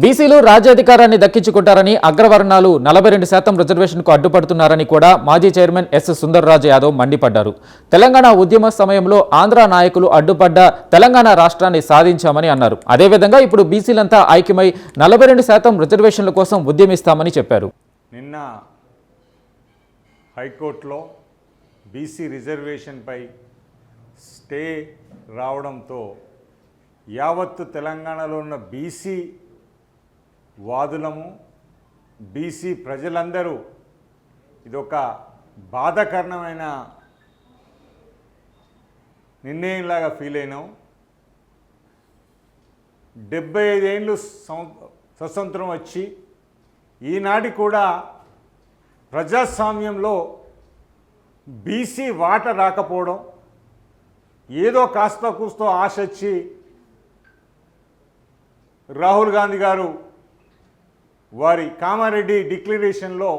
బీసీలు రాజ్యాధికారాన్ని దక్కించుకుంటారని అగ్రవర్ణాలు నలభై రెండు శాతం రిజర్వేషన్కు అడ్డుపడుతున్నారని కూడా మాజీ చైర్మన్ ఎస్ సుందర్రాజు యాదవ్ మండిపడ్డారు. తెలంగాణ ఉద్యమ సమయంలో ఆంధ్ర నాయకులు అడ్డుపడ్డ తెలంగాణ రాష్ట్రాన్ని సాధించామని అన్నారు. అదేవిధంగా ఇప్పుడు బీసీలంతా ఐక్యమై నలభై రెండు శాతం రిజర్వేషన్ల కోసం ఉద్యమిస్తామని చెప్పారు. నిన్న హైకోర్టులో బీసీ రిజర్వేషన్పై స్టే రావడంతో యావత్తు తెలంగాణలో ఉన్న బీసీ వాదులము బీసీ ప్రజలందరూ ఇదొక బాధాకరణమైన నిర్ణయంలాగా ఫీల్ అయినాం. డెబ్బై ఐదేళ్ళు సం- స్వతంత్రం వచ్చి ఈనాటి కూడా ప్రజాస్వామ్యంలో బీసీ వాట రాకపోవడం ఏదో కాస్త కూస్తో ఆశ వచ్చి రాహుల్ గాంధీ గారు వారి కామారెడ్డి డిక్లరేషన్లో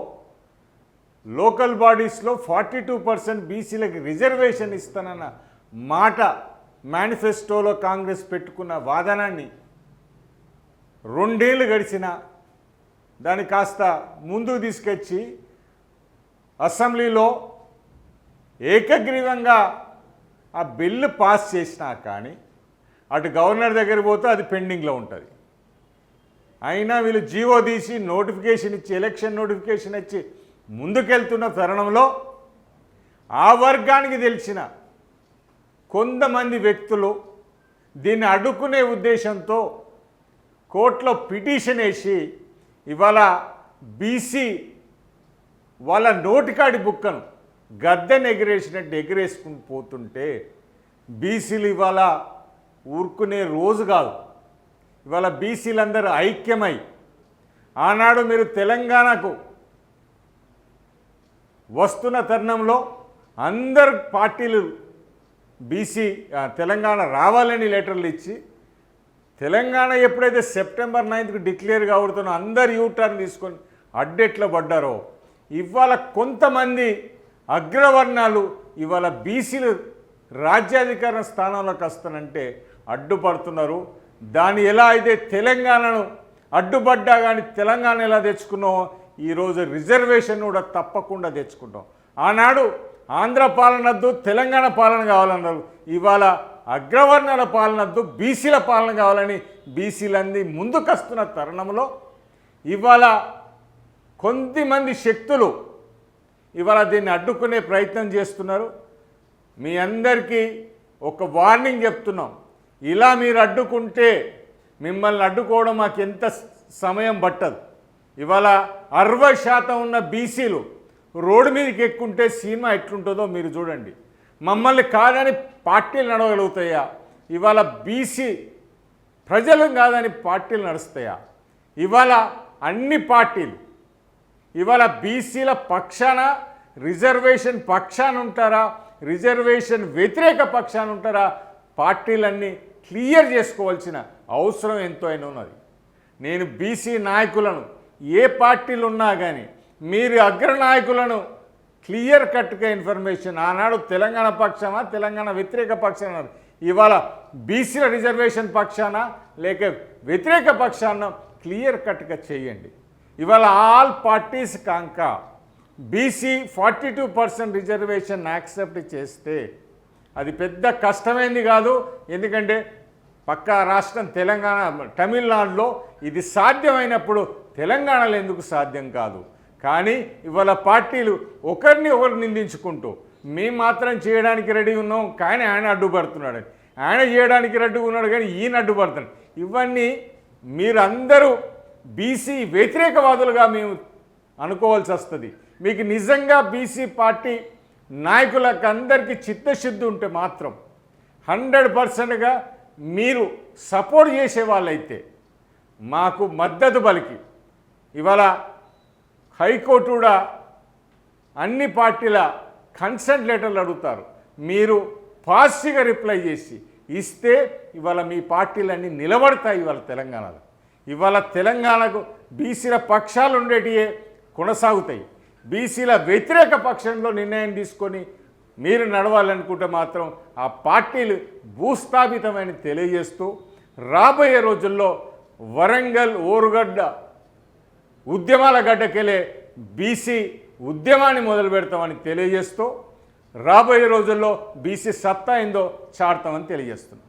లోకల్ బాడీస్లో ఫార్టీ టూ పర్సెంట్ బీసీలకు రిజర్వేషన్ ఇస్తానన్న మాట మేనిఫెస్టోలో కాంగ్రెస్ పెట్టుకున్న వాదనాన్ని రెండేళ్ళు గడిచిన దాన్ని కాస్త ముందుకు తీసుకొచ్చి అసెంబ్లీలో ఏకగ్రీవంగా ఆ బిల్లు పాస్ చేసినా కానీ అటు గవర్నర్ దగ్గర పోతే అది పెండింగ్లో ఉంటుంది. అయినా వీళ్ళు జీవో తీసి నోటిఫికేషన్ ఇచ్చి ఎలక్షన్ నోటిఫికేషన్ ఇచ్చి ముందుకెళ్తున్న తరుణంలో ఆ వర్గానికి తెలిసిన కొంతమంది వ్యక్తులు దీన్ని అడ్డుకునే ఉద్దేశంతో కోర్టులో పిటిషన్ వేసి ఇవాళ బీసీ వాళ్ళ నోటికాడి బుక్కను గద్దెను ఎగిరేసినట్టు ఎగిరేసుకుని పోతుంటే బీసీలు ఇవాళ ఊరుకునే రోజు కాదు. ఇవాళ బీసీలందరూ ఐక్యమై ఆనాడు మీరు తెలంగాణకు వస్తున్న తరుణంలో అందరు పార్టీలు బీసీ తెలంగాణ రావాలని లెటర్లు ఇచ్చి తెలంగాణ ఎప్పుడైతే సెప్టెంబర్ నైన్త్కి డిక్లేర్ కావడుతున్నో అందరు యూటర్న్ తీసుకొని అడ్డెట్లో పడ్డారో ఇవాళ కొంతమంది అగ్రవర్ణాలు ఇవాళ బీసీలు రాజ్యాధికార స్థానంలోకి వస్తానంటే అడ్డుపడుతున్నారు. దాన్ని ఎలా అయితే తెలంగాణను అడ్డుపడ్డా కానీ తెలంగాణ ఎలా తెచ్చుకున్నామో ఈరోజు రిజర్వేషన్ కూడా తప్పకుండా తెచ్చుకుంటాం. ఆనాడు ఆంధ్ర పాలనద్దు తెలంగాణ పాలన కావాలన్నారు. ఇవాళ అగ్రవర్ణాల పాలనద్దు బీసీల పాలన కావాలని బీసీలన్నీ ముందుకొస్తున్న తరుణంలో ఇవాళ కొంతమంది శక్తులు ఇవాళ దీన్ని అడ్డుకునే ప్రయత్నం చేస్తున్నారు. మీ అందరికీ ఒక వార్నింగ్ చెప్తున్నాం. ఇలా మీరు అడ్డుకుంటే మిమ్మల్ని అడ్డుకోవడం మాకు ఎంత సమయం పట్టదు. ఇవాళ అరవై శాతం ఉన్న బీసీలు రోడ్డు మీదకి ఎక్కుంటే సినిమా ఎట్లుంటుందో మీరు చూడండి. మమ్మల్ని కాదని పార్టీలు నడవగలుగుతాయా? ఇవాళ బీసీ ప్రజలు కాదని పార్టీలు నడుస్తాయా? ఇవాళ అన్ని పార్టీలు ఇవాళ బీసీల పక్షాన రిజర్వేషన్ పక్షాన ఉంటారా? రిజర్వేషన్ వ్యతిరేక పక్షాన ఉంటారా? పార్టీలన్నీ క్లియర్ చేసుకోవాల్సిన అవసరం ఎంతో ఉన్నది. నేను బీసీ నాయకులను ఏ పార్టీలు ఉన్నా కానీ మీరు అగ్రనాయకులను క్లియర్ కట్గా ఇన్ఫర్మేషన్ ఆనాడు తెలంగాణ పక్షాన తెలంగాణ వ్యతిరేక పక్షాన? ఇవాళ బీసీల రిజర్వేషన్ పక్షాన? లేక వ్యతిరేక పక్షాన? క్లియర్ కట్గా చేయండి. ఇవాళ all parties కాంక BC forty two percent reservation accept చేస్తే అది పెద్ద కష్టమైంది కాదు. ఎందుకంటే పక్కా రాష్ట్రం తెలంగాణ తమిళనాడులో ఇది సాధ్యమైనప్పుడు తెలంగాణలో ఎందుకు సాధ్యం కాదు? కానీ ఇవాళ పార్టీలు ఒకరిని ఒకరు నిందించుకుంటూ మేము మాత్రం చేయడానికి రెడీ ఉన్నాం కానీ ఆయన అడ్డుపడుతున్నాడు. ఆయన చేయడానికి రెడీ ఉన్నాడు కానీ ఈయన అడ్డుపడుతున్నాడు. ఇవన్నీ మీరందరూ బీసీ వ్యతిరేకవాదులుగా మేము అనుకోవాల్సి వస్తుంది. మీకు నిజంగా బీసీ పార్టీ నాయకులకు అందరికీ చిత్తశుద్ధి ఉంటే మాత్రం హండ్రెడ్ పర్సెంట్గా మీరు సపోర్ట్ చేసే వాళ్ళైతే మాకు మద్దతు పలికి. ఇవాళ హైకోర్టు కూడా అన్ని పార్టీల కన్సెంట్ లెటర్లు అడుగుతారు. మీరు పాజిటివ్గా రిప్లై చేసి ఇస్తే ఇవాళ మీ పార్టీలన్నీ నిలబడతాయి ఇవాళ తెలంగాణలో. ఇవాళ తెలంగాణకు బీసీల పక్షాలు ఉండేటివే కొనసాగుతాయి. బీసీల వ్యతిరేక పక్షంలో నిర్ణయం తీసుకొని మీరు నడవాలనుకుంటే మాత్రం ఆ పార్టీలు భూస్థాపితమని తెలియజేస్తూ రాబోయే రోజుల్లో వరంగల్ ఓరుగడ్డ ఉద్యమాల గడ్డకెళ్ళే బీసీ ఉద్యమాన్ని మొదలు పెడతామని తెలియజేస్తూ రాబోయే రోజుల్లో బీసీ సత్తా ఏందో చాడతామని తెలియజేస్తున్నాం.